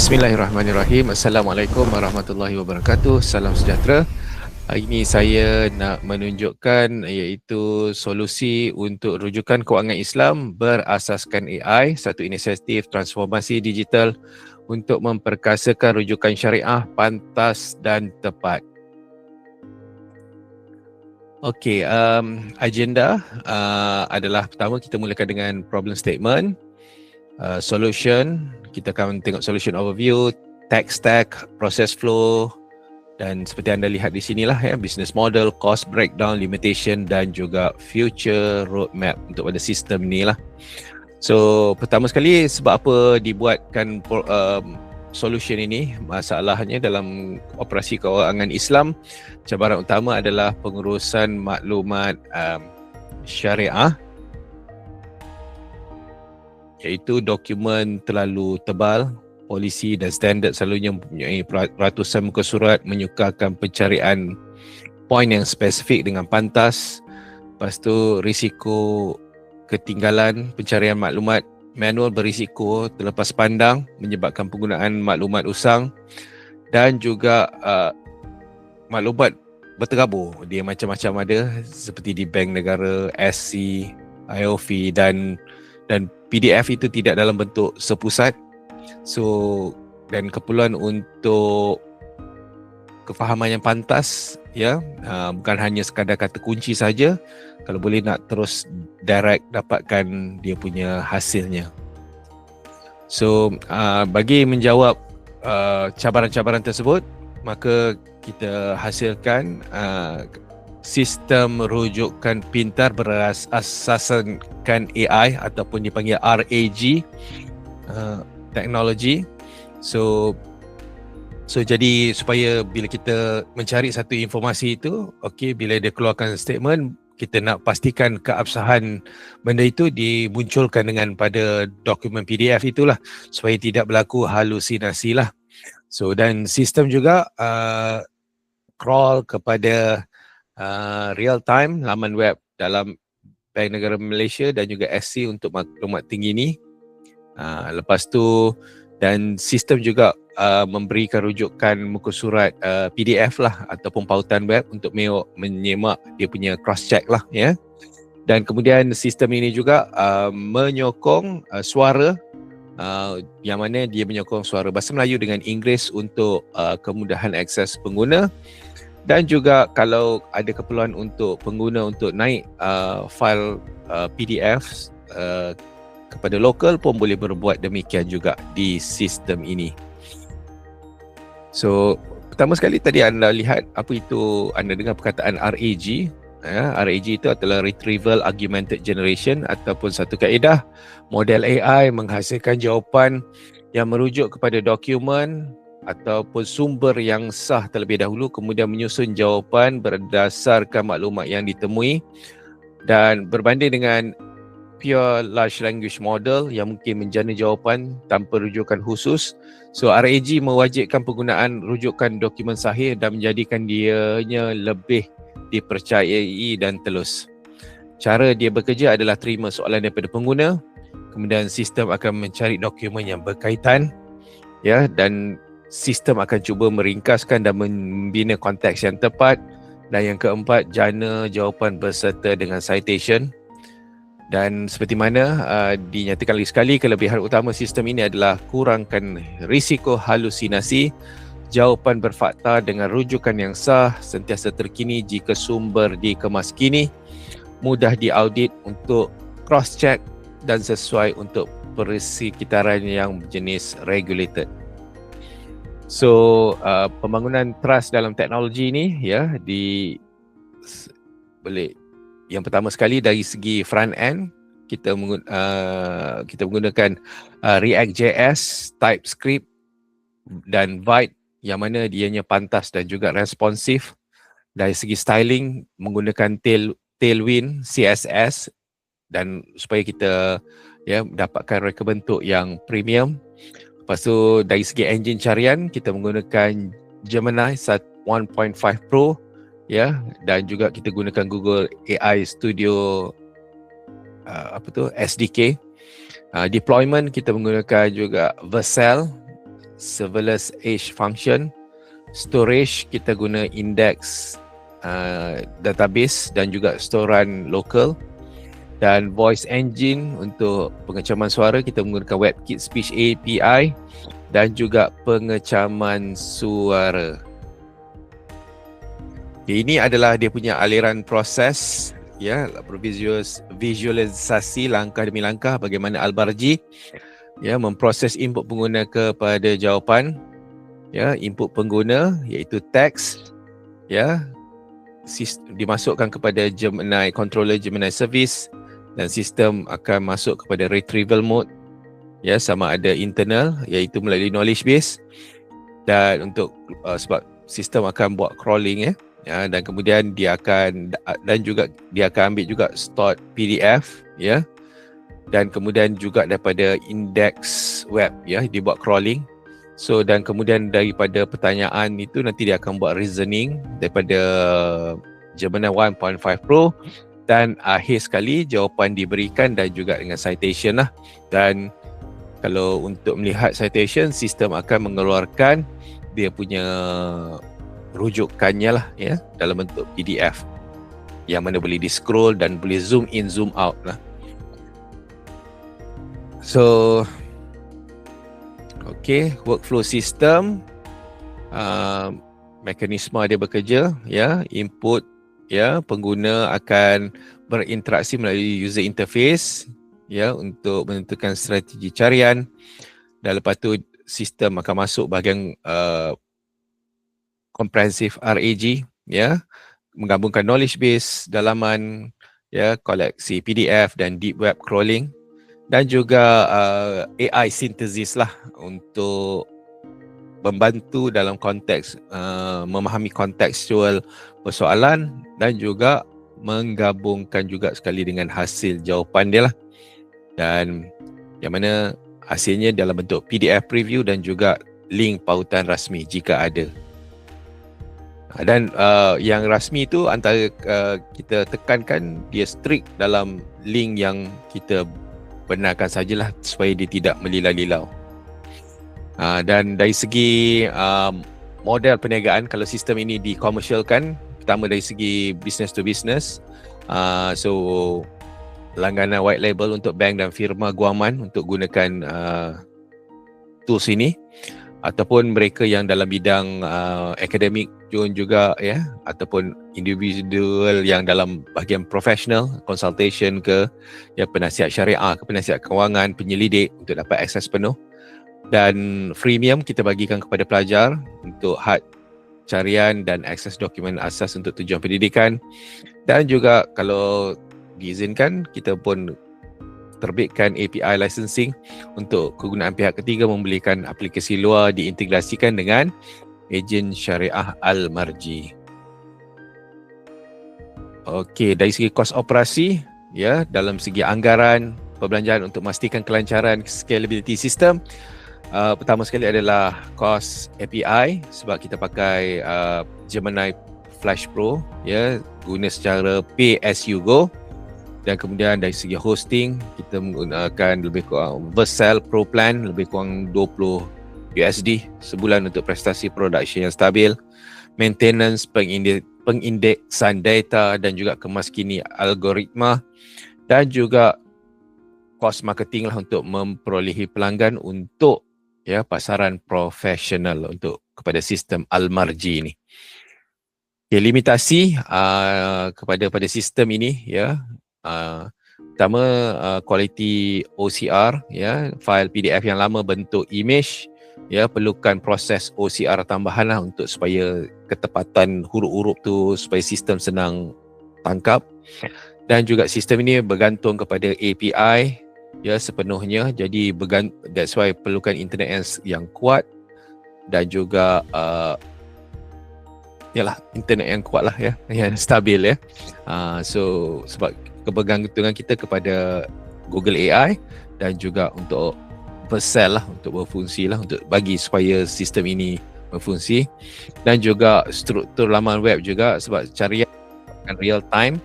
Bismillahirrahmanirrahim. Assalamualaikum warahmatullahi wabarakatuh. Salam sejahtera. Hari ini saya nak menunjukkan iaitu solusi untuk rujukan kewangan Islam berasaskan AI, satu inisiatif transformasi digital untuk memperkasakan rujukan syariah pantas dan tepat. Okey, um, agenda uh, adalah pertama kita mulakan dengan problem statement, uh, solution, kita akan tengok solution overview, tech stack, process flow dan seperti anda lihat di sinilah ya business model, cost breakdown, limitation dan juga future roadmap untuk pada sistem ni lah. So pertama sekali sebab apa dibuatkan um, solution ini masalahnya dalam operasi keuangan Islam cabaran utama adalah pengurusan maklumat um, syariah iaitu dokumen terlalu tebal, polisi dan standard selalunya mempunyai ratusan muka surat menyukarkan pencarian poin yang spesifik dengan pantas. Lepas tu risiko ketinggalan pencarian maklumat manual berisiko terlepas pandang menyebabkan penggunaan maklumat usang dan juga uh, maklumat berterabur. Dia macam-macam ada seperti di bank negara, SC, IOV dan dan PDF itu tidak dalam bentuk sepusat. So dan keperluan untuk kefahaman yang pantas ya uh, bukan hanya sekadar kata kunci saja kalau boleh nak terus direct dapatkan dia punya hasilnya. So uh, bagi menjawab uh, cabaran-cabaran tersebut maka kita hasilkan uh, sistem rujukan pintar berasaskan AI ataupun dipanggil RAG uh, teknologi. So so jadi supaya bila kita mencari satu informasi itu, okey bila dia keluarkan statement kita nak pastikan keabsahan benda itu dimunculkan dengan pada dokumen PDF itulah supaya tidak berlaku halusinasi lah. So dan sistem juga uh, crawl kepada uh, real time laman web dalam Bank Negara Malaysia dan juga SC untuk maklumat tinggi ni. Uh, lepas tu dan sistem juga uh, memberikan rujukan muka surat uh, PDF lah ataupun pautan web untuk menyemak dia punya cross check lah ya. Dan kemudian sistem ini juga uh, menyokong uh, suara uh, yang mana dia menyokong suara bahasa Melayu dengan Inggeris untuk uh, kemudahan akses pengguna dan juga kalau ada keperluan untuk pengguna untuk naik uh, file uh, PDF uh, kepada lokal pun boleh berbuat demikian juga di sistem ini. So pertama sekali tadi anda lihat apa itu anda dengar perkataan RAG ya, RAG itu adalah Retrieval Augmented Generation ataupun satu kaedah model AI menghasilkan jawapan yang merujuk kepada dokumen ataupun sumber yang sah terlebih dahulu kemudian menyusun jawapan berdasarkan maklumat yang ditemui dan berbanding dengan pure large language model yang mungkin menjana jawapan tanpa rujukan khusus. So RAG mewajibkan penggunaan rujukan dokumen sahih dan menjadikan dianya lebih dipercayai dan telus. Cara dia bekerja adalah terima soalan daripada pengguna kemudian sistem akan mencari dokumen yang berkaitan ya dan sistem akan cuba meringkaskan dan membina konteks yang tepat. Dan yang keempat jana jawapan berserta dengan citation. Dan seperti mana uh, dinyatakan lagi sekali kelebihan utama sistem ini adalah kurangkan risiko halusinasi jawapan berfakta dengan rujukan yang sah sentiasa terkini jika sumber dikemas kini mudah diaudit untuk cross check dan sesuai untuk persekitaran yang jenis regulated So uh, pembangunan trust dalam teknologi ni ya di boleh. Yang pertama sekali dari segi front end kita menggun, uh, kita menggunakan uh, React JS, TypeScript dan Vite yang mana dianya pantas dan juga responsif dari segi styling menggunakan tail Tailwind CSS dan supaya kita ya dapatkan reka bentuk yang premium Lepas tu dari segi engine carian kita menggunakan Gemini 1.5 Pro ya. Dan juga kita gunakan Google AI Studio uh, apa tu SDK. Uh, deployment kita menggunakan juga Vercel serverless edge function. Storage kita guna index uh, database dan juga storan local dan voice engine untuk pengecaman suara kita menggunakan WebKit Speech API dan juga pengecaman suara. Okay, ini adalah dia punya aliran proses ya visualisasi langkah demi langkah bagaimana Albarji ya memproses input pengguna kepada jawapan ya input pengguna iaitu teks ya dimasukkan kepada Gemini controller Gemini service dan sistem akan masuk kepada retrieval mode. Ya sama ada internal iaitu melalui knowledge base. Dan untuk uh, sebab sistem akan buat crawling ya. Ya dan kemudian dia akan dan juga dia akan ambil juga stored PDF ya. Dan kemudian juga daripada index web ya dibuat crawling. So dan kemudian daripada pertanyaan itu nanti dia akan buat reasoning daripada Gemini 1.5 Pro dan akhir sekali jawapan diberikan dan juga dengan citation lah. Dan kalau untuk melihat citation sistem akan mengeluarkan dia punya rujukannya lah ya dalam bentuk PDF yang mana boleh di scroll dan boleh zoom in zoom out lah. So okay workflow system uh, mekanisme dia bekerja ya input ya pengguna akan berinteraksi melalui user interface ya untuk menentukan strategi carian. Dan lepas tu sistem akan masuk bahagian uh, comprehensive RAG ya menggabungkan knowledge base dalaman ya koleksi PDF dan deep web crawling. Dan juga uh, AI synthesis lah untuk membantu dalam konteks uh, memahami kontekstual persoalan dan juga menggabungkan juga sekali dengan hasil jawapan dia lah. Dan yang mana hasilnya dalam bentuk PDF preview dan juga link pautan rasmi jika ada. Dan uh, yang rasmi tu antara uh, kita tekankan dia strict dalam link yang kita benarkan sajalah supaya dia tidak melilau-lilau. Uh, dan dari segi uh, model perniagaan kalau sistem ini dikomersialkan pertama dari segi business to business. Uh, so langganan white label untuk bank dan firma guaman untuk gunakan uh, tools ini. Ataupun mereka yang dalam bidang uh, akademik pun juga ya. Ataupun individual yang dalam bahagian professional consultation ke ya penasihat syariah ke penasihat kewangan penyelidik untuk dapat akses penuh. Dan freemium kita bagikan kepada pelajar untuk had carian dan akses dokumen asas untuk tujuan pendidikan dan juga kalau diizinkan kita pun terbitkan API licensing untuk kegunaan pihak ketiga membelikan aplikasi luar diintegrasikan dengan ejen syariah Al-Marji. Okey, dari segi kos operasi ya dalam segi anggaran perbelanjaan untuk memastikan kelancaran scalability sistem Uh, pertama sekali adalah kos API sebab kita pakai uh, Gemini Flash Pro ya guna secara pay as you go. Dan kemudian dari segi hosting kita menggunakan lebih kurang Vercel Pro Plan lebih kurang 20 USD sebulan untuk prestasi production yang stabil. Maintenance pengindeksan data dan juga kemaskini algoritma. Dan juga kos marketing lah untuk memperolehi pelanggan untuk ya pasaran profesional untuk kepada sistem Almarji ini. Okay, limitasi uh, kepada pada sistem ini ya uh, pertama uh, kualiti OCR ya file PDF yang lama bentuk image ya perlukan proses OCR tambahan lah untuk supaya ketepatan huruf-huruf tu supaya sistem senang tangkap dan juga sistem ini bergantung kepada API ya sepenuhnya. Jadi began that's why perlukan internet yang yang kuat dan juga uh, yalah internet yang kuat lah ya yang stabil ya. Uh, so sebab kebergantungan kita kepada Google AI dan juga untuk Vercel lah untuk berfungsi lah untuk bagi supaya sistem ini berfungsi. Dan juga struktur laman web juga sebab carian real time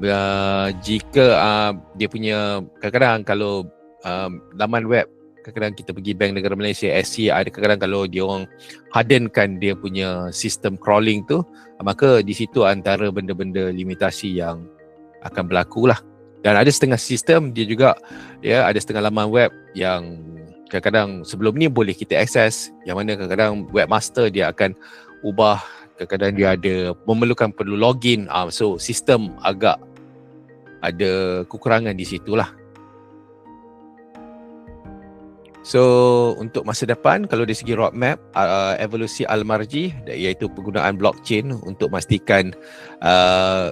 uh, jika uh, dia punya kadang-kadang kalau um, laman web kadang-kadang kita pergi bank negara Malaysia SC ada kadang-kadang kalau dia orang hardenkan dia punya sistem crawling tu maka di situ antara benda-benda limitasi yang akan berlaku lah. Dan ada setengah sistem dia juga ya ada setengah laman web yang kadang-kadang sebelum ni boleh kita akses yang mana kadang-kadang webmaster dia akan ubah kadang-kadang dia ada memerlukan perlu login uh, so sistem agak ada kekurangan di situlah So untuk masa depan kalau dari segi roadmap uh, evolusi Almarji iaitu penggunaan blockchain untuk memastikan uh,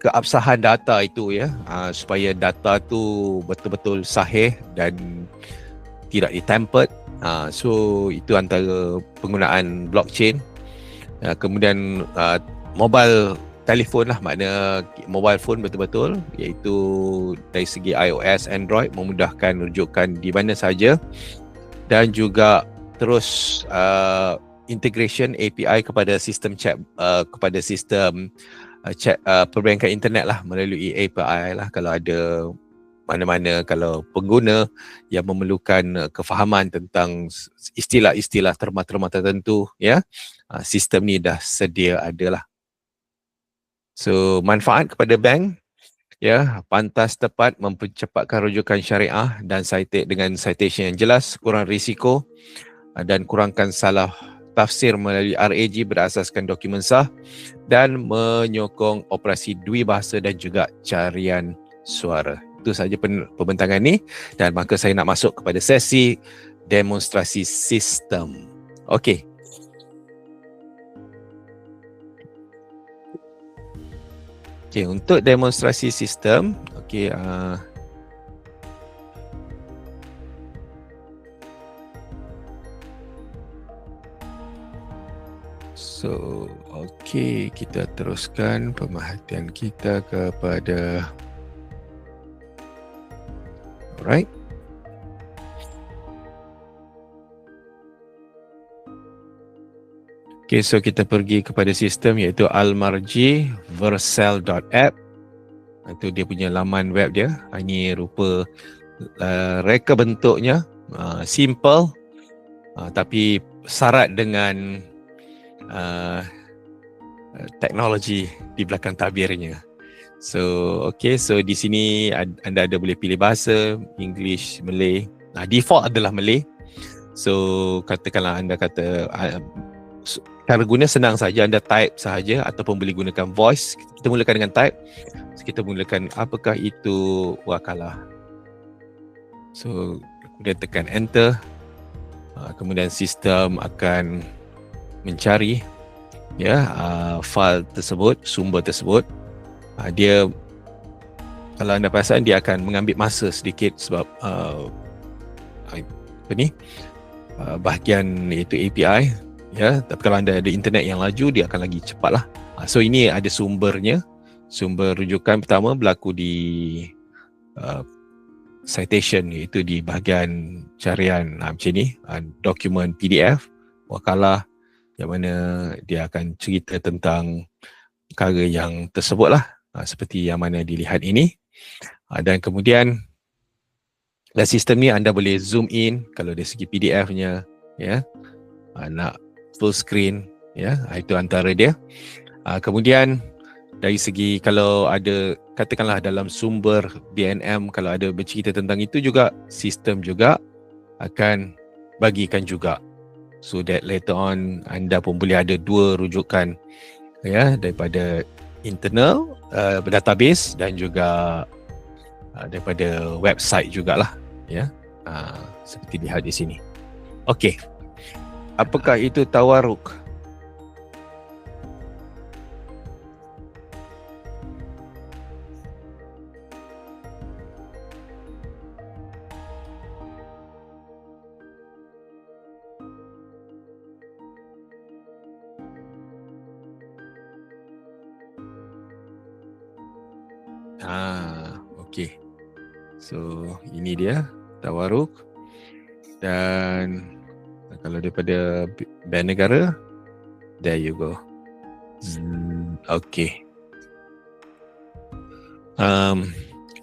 keabsahan data itu ya uh, supaya data tu betul-betul sahih dan tidak ditampered. Uh, so itu antara penggunaan blockchain. Uh, kemudian uh, mobile telefon lah makna mobile phone betul-betul iaitu dari segi iOS, Android memudahkan rujukan di mana saja. Dan juga terus uh, integration API kepada sistem chat uh, kepada sistem uh, chat uh, perbankan internet lah melalui API lah. Kalau ada mana-mana kalau pengguna yang memerlukan kefahaman tentang istilah-istilah terma-terma tertentu ya uh, sistem ni dah sedia ada lah So manfaat kepada bank ya pantas tepat mempercepatkan rujukan syariah dan citate dengan citation yang jelas kurang risiko uh, dan kurangkan salah tafsir melalui RAG berasaskan dokumen sah dan menyokong operasi dui bahasa dan juga carian suara. Itu sahaja pembentangan ni dan maka saya nak masuk kepada sesi demonstrasi sistem. Okey. Okay, untuk demonstrasi sistem, okay, uh, so, okay, kita teruskan pemerhatian kita kepada, alright. Okay, so kita pergi kepada sistem iaitu almarji versal.app. Itu dia punya laman web dia. Ini rupa uh, reka bentuknya. Uh, simple. Uh, tapi syarat dengan uh, teknologi di belakang tabirnya. So, okay. So, di sini anda ada boleh pilih bahasa. English, Malay. Nah, default adalah Malay. So, katakanlah anda kata... Uh, cara guna senang saja anda type sahaja ataupun boleh gunakan voice. Kita mulakan dengan type. Kita mulakan apakah itu wakalah? So kemudian tekan enter. Uh, kemudian sistem akan mencari ya uh, file tersebut sumber tersebut. Uh, dia kalau anda perasan dia akan mengambil masa sedikit sebab uh, apa ni? Uh, bahagian iaitu API ya tapi kalau anda ada internet yang laju dia akan lagi cepat lah ha, so ini ada sumbernya. Sumber rujukan pertama berlaku di uh, citation iaitu di bahagian carian ha, macam ni. Ha, dokumen PDF wakalah yang mana dia akan cerita tentang perkara yang tersebut lah ha, seperti yang mana dilihat ini. Ha, dan kemudian dan sistem ni anda boleh zoom in kalau dari segi PDF nya ya. Ha, nak full screen ya itu antara dia. Uh, kemudian dari segi kalau ada katakanlah dalam sumber BNM kalau ada bercerita tentang itu juga sistem juga akan bagikan juga. So that later on anda pun boleh ada dua rujukan ya daripada internal uh, database dan juga uh, daripada website jugalah ya. Uh, seperti dilihat di sini. Okey Apakah itu tawaruk? Okey. So, ini dia tawaruk dan kalau daripada band negara there you go hmm, okay um,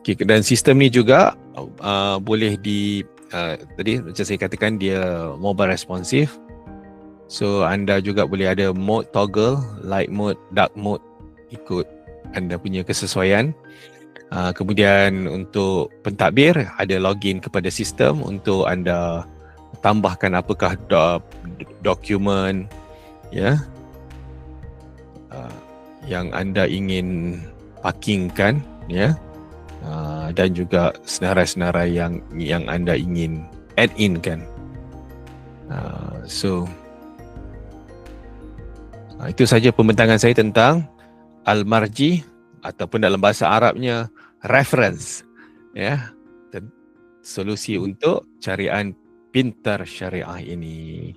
okay dan sistem ni juga uh, boleh di uh, tadi macam saya katakan dia mobile responsive. So anda juga boleh ada mode toggle, light mode, dark mode ikut anda punya kesesuaian. Uh, kemudian untuk pentadbir ada login kepada sistem untuk anda tambahkan apakah do- dokumen ya uh, yang anda ingin parkingkan ya uh, dan juga senarai-senarai yang yang anda ingin add in kan uh, so uh, itu saja pembentangan saya tentang al-marji ataupun dalam bahasa Arabnya reference ya solusi untuk carian pintar syariah ini